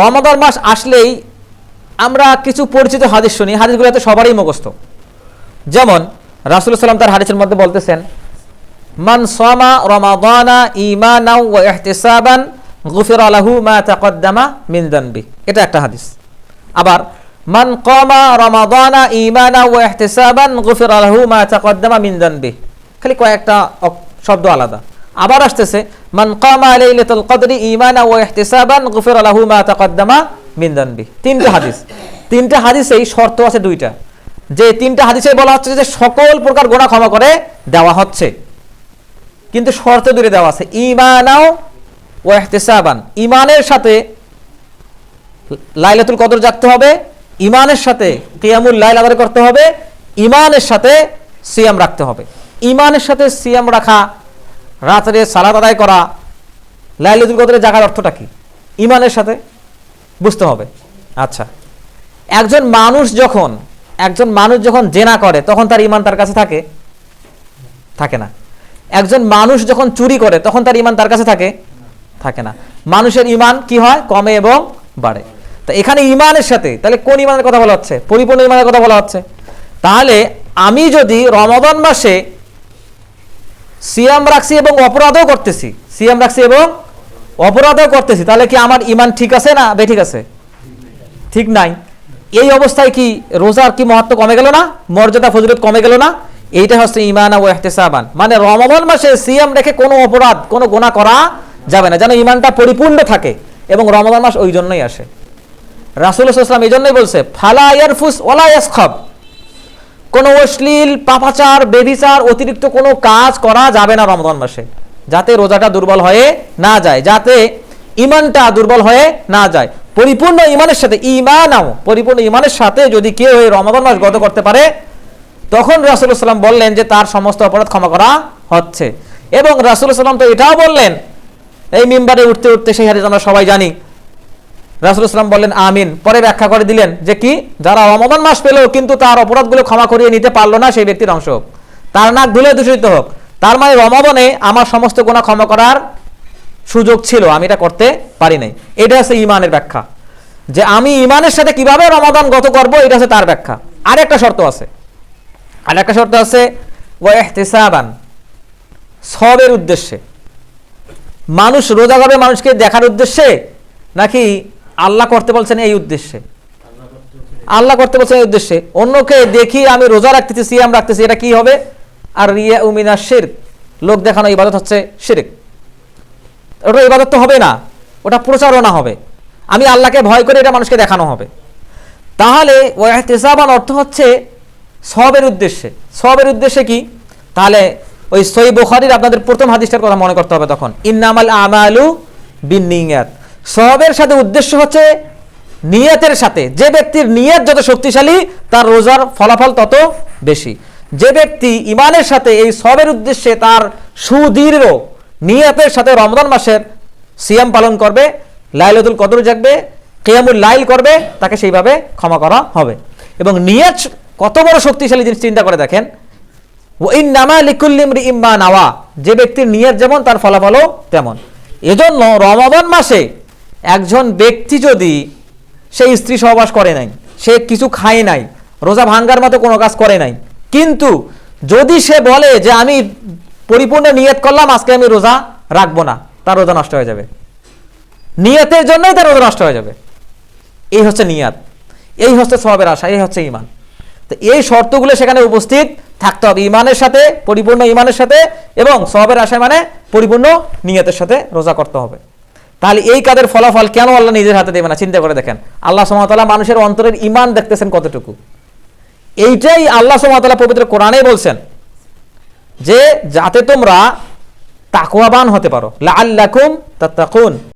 রমাদান মাস আসলেই আমরা কিছু পরিচিত হাদিস শুনি, হাদিসগুলো তো সবারই মুখস্থ। যেমন রাসুল সাল্লাম তার হাদিসের মধ্যে বলতেছেন, মান সামা রমাদানা ইমানাও ওয়া ইহতিসাবান গুফির আলাহু মা তাকদ্দামা মিন দানবি। এটা একটা হাদিস। আবার, মান কমা রমাদানা ইমানা ওয়া ইহতিসাবান গুফির আলাহু মা তাকদ্দামা মিন দানবি। খালি কয়েকটা শব্দ আলাদা। আবার আসতেছে, মান কামা লাইলাতুল কদরি ইমানা ওয়া ইহতিসাবান গুফির আলাহু মা তাকদ্দামা মিন দানবি। তিনটা হাদিস। তিনটা হাদিসেই শর্ত আছে দুইটা। যে তিনটা হাদিসে বলা হচ্ছে যে সকল প্রকার গোনা ক্ষমা করে দেওয়া হচ্ছে। কিন্তু শর্ত দূরে দেওয়া আছে ইমানাও ও এহতেসাবান ইমানের সাথে লাইলাতুল কদর জাগতে হবে ইমানের সাথে কিয়ামুল লাইল আদায় করতে হবে ইমানের সাথে সিয়াম রাখতে হবে। ইমানের সাথে সিয়াম রাখা রাত্রে সালাদ আদায় করা, লাইলাতুল কদরে জাগার অর্থটা কি? ইমানের সাথে বুঝতে হবে। আচ্ছা একজন মানুষ যখন, একজন মানুষ যখন জেনা করে, তখন তার ইমান তার কাছে থাকে? থাকে না। একজন মানুষ যখন চুরি করে, তখন তার ইমান তার কাছে থাকে? থাকে না। মানুষের ইমান কি হয়? কমে এবং বাড়ে। তো এখানে ইমানের সাথে, তাহলে কোন ইমানের কথা বলা হচ্ছে? পরিপূর্ণ ইমানের কথা বলা হচ্ছে। তাহলে আমি যদি রমাদান মাসে সিয়াম রাখছি এবং অপরাধও করতেছি। সিয়াম রাখছি এবং অপরাধও করতেছি। তাহলে কি আমার ইমান ঠিক আছে না বে ঠিক আছে? ঠিক নাই। এই অবস্থায় কি রোজার কি মহত্ব কমে গেল না? মর্যাদা, ফজিলত কমে গেল না? এইটা হচ্ছে ইমান ও এহতেসাবান। মানে রমাদান মাসে সিয়াম রেখে কোনো অপরাধ, কোনো গোনা করা যাবে না। যেন ইমানটা পরিপূর্ণ থাকে এবং রমাদান মাস ওই জন্যই আসে। রাসুল ইসলাম এই জন্যই বলছে, ফালা ইয়ারফুস ওলা ইয়াসখাব। কোনো অশ্লীল, পাপাচার, বেবিচার, অতিরিক্ত কোনো কাজ করা যাবে না রমজান মাসে। যাতে রোজাটা দুর্বল হয়ে না যায়, যাতে ইমানটা দুর্বল হয়ে না যায়। পরিপূর্ণ ইমানের সাথে ইমানাও পরিপূর্ণ ইমানের সাথে যদি কেউ এই রমাদান মাস গত করতে পারে, তখন রাসুল সাল্লাম বললেন যে তার সমস্ত অপরাধ ক্ষমা করা হচ্ছে। এবং রাসুল সাল্লাম তো এটাও বললেন, এই মেম্বারে উঠতে উঠতে সেই হাদিস আমরা সবাই জানি রাসুল ইসলাম বললেন, আমিন। পরে ব্যাখ্যা করে দিলেন যে কি? যারা রমাদান মাস পেল কিন্তু তার অপরাধগুলো ক্ষমা করিয়ে নিতে পারল না সেই ব্যক্তির অংশ হোক। তার নাক ধুলে দূষিত হোক। তার মানে রমাদানে আমার সমস্ত গোনা ক্ষমা করার সুযোগ ছিল, আমি এটা করতে পারি নাই। এটা হচ্ছে ইমানের ব্যাখ্যা। যে আমি ইমানের সাথে কীভাবে রমাদান গত করব, এটা হচ্ছে তার ব্যাখ্যা। আর একটা শর্ত আছে। আর একটা শর্ত আছে সবের উদ্দেশ্যে। মানুষ রোজা করবে মানুষকে দেখার উদ্দেশ্যে, নাকি আল্লাহ করতে বলছেন এই উদ্দেশ্যে। আল্লাহ করতে বলছেন এই উদ্দেশ্যে। অন্যকে দেখি আমি রোজা রাখতেছি, সিয়াম রাখতেছি, এটা কি হবে? আর রিয়া উমিনা শির লোক দেখানো ইবাদত হচ্ছে শিরিক। ওটা ইবাদত তো হবে না, ওটা প্রচারণা হবে। আমি আল্লাহকে ভয় করে এটা মানুষকে দেখানো হবে। তাহলে ওয়াহতেসাবান অর্থ হচ্ছে সবের উদ্দেশ্যে। সবের উদ্দেশ্যে কি? তাহলে ওই সই বুখারির আপনাদের প্রথম হাদিসটার কথা মনে করতে হবে তখন। ইন্নামাল আমালু বিনিয়াত সবের সাথে উদ্দেশ্য হচ্ছে নিয়তের সাথে। যে ব্যক্তির নিয়ত যত শক্তিশালী, তার রোজার ফলাফল তত বেশি। যে ব্যক্তি ইমানের সাথে এই সবের উদ্দেশ্যে তার সুদীর্ঘ নিয়তের সাথে রমজান মাসের সিয়াম পালন করবে, লাইলাতুল কদর জাগবে, কেয়ামুল লাইল করবে, তাকে সেইভাবে ক্ষমা করা হবে। এবং নিয়ত কত বড় শক্তিশালী জিনিস চিন্তা করে দেখেন। ওই নামা লিকুল্লিমরি ইম্মা নাওয়া। যে ব্যক্তির নিয়ত যেমন, তার ফলাফলও তেমন। এজন্য রমাদান মাসে একজন ব্যক্তি যদি সে স্ত্রী সহবাস করে নাই, সে কিছু খায় নাই, রোজা ভাঙ্গার মতো কোনো কাজ করে নাই, কিন্তু যদি সে বলে যে আমি পরিপূর্ণ নিয়ত করলাম, আজকে আমি রোজা রাখব না, তার রোজা নষ্ট হয়ে যাবে। নিয়তের জন্যই তার রোজা নষ্ট হয়ে যাবে। এই হচ্ছে নিয়াত, এই হচ্ছে সবের আশা, এই হচ্ছে ইমান তো এই শর্তগুলো সেখানে উপস্থিত থাকতে হবে ইমানের সাথে, পরিপূর্ণ ইমানের সাথে এবং সবের আশায় মানে পরিপূর্ণ নিয়তের সাথে রোজা করতে হবে। তাহলে এই কাদের ফলাফল কেন আল্লাহ নিজের হাতে দেবে না? চিন্তা করে দেখেন। আল্লাহ সুমতাল্লাহ মানুষের অন্তরের ইমান দেখতেছেন কতটুকু? এইটাই আল্লাহ সুমতাল্লাহ পবিত্র কোরআনে বলছেন যে যাতে তোমরা তাকুয়াবান হতে পারো। লা আল্লাকুম তাত্তাকুন।